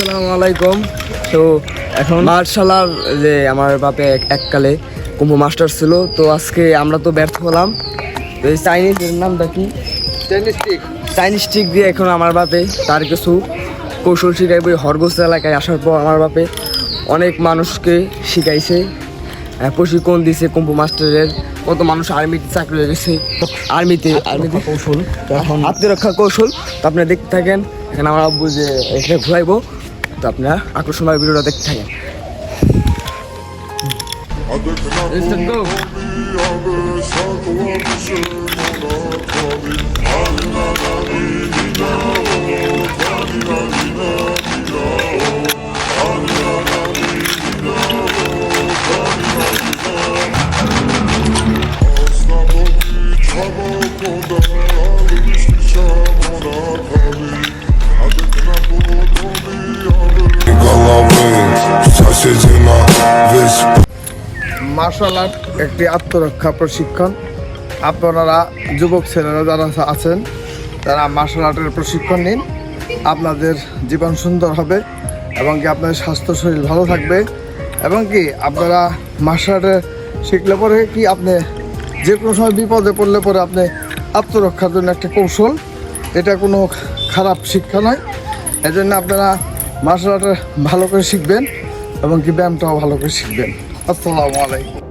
আসসালামু আলাইকুম। তো এখন মার্শালার যে আমার বাপে এক- এককালে কুম্ভ মাস্টার ছিল তো আজকে আমরা তো ব্যর্থ হলাম। তো এই চাইনিজ এর নামটা কি? চাইনিজ স্টিক দিয়ে এখন আমার বাপে তার কিছু কৌশল শিখাইব। হরগোস এলাকায় আসার পর আমার বাপে অনেক মানুষকে শিখাইছে প্রশিক্ষণ দিছে কুম্ভ মাস্টারের। কত মানুষ আর্মিতে চাকরি হয়ে গেছে আর্মিতে আর্মিতে। কৌশল। এখন আত্মরক্ষা কৌশল। তো আপনি দেখতে থাকেন এখানে আমার আব্বু যে এখানে ঘুরাইবো। তো আপনারা আকর্ষণীয় ভিডিওটা দেখতে থাকেন। Oh, মার্শাল আর্ট একটি আত্মরক্ষা প্রশিক্ষণ। আপনারা যুবক ছেলেরা যারা আছেন, তারা মার্শাল আর্টের প্রশিক্ষণ নিন। আপনাদের জীবন সুন্দর হবে এবং কি আপনাদের স্বাস্থ্য শরীর ভালো থাকবে। এবং কি আপনারা মার্শাল আর্টে শিখলে পরে কি আপনি যে কোনো সময় বিপদে পড়লে পরে আপনি আত্মরক্ষার জন্য একটা কৌশল। এটা কোনো খারাপ শিক্ষা নয়। এই জন্য আপনারা মার্শাল আর্টে ভালো করে শিখবেন। এবং কি ব্যায়ামটাও ভালো করে শিখবেন। আসসালামু আলাইকুম।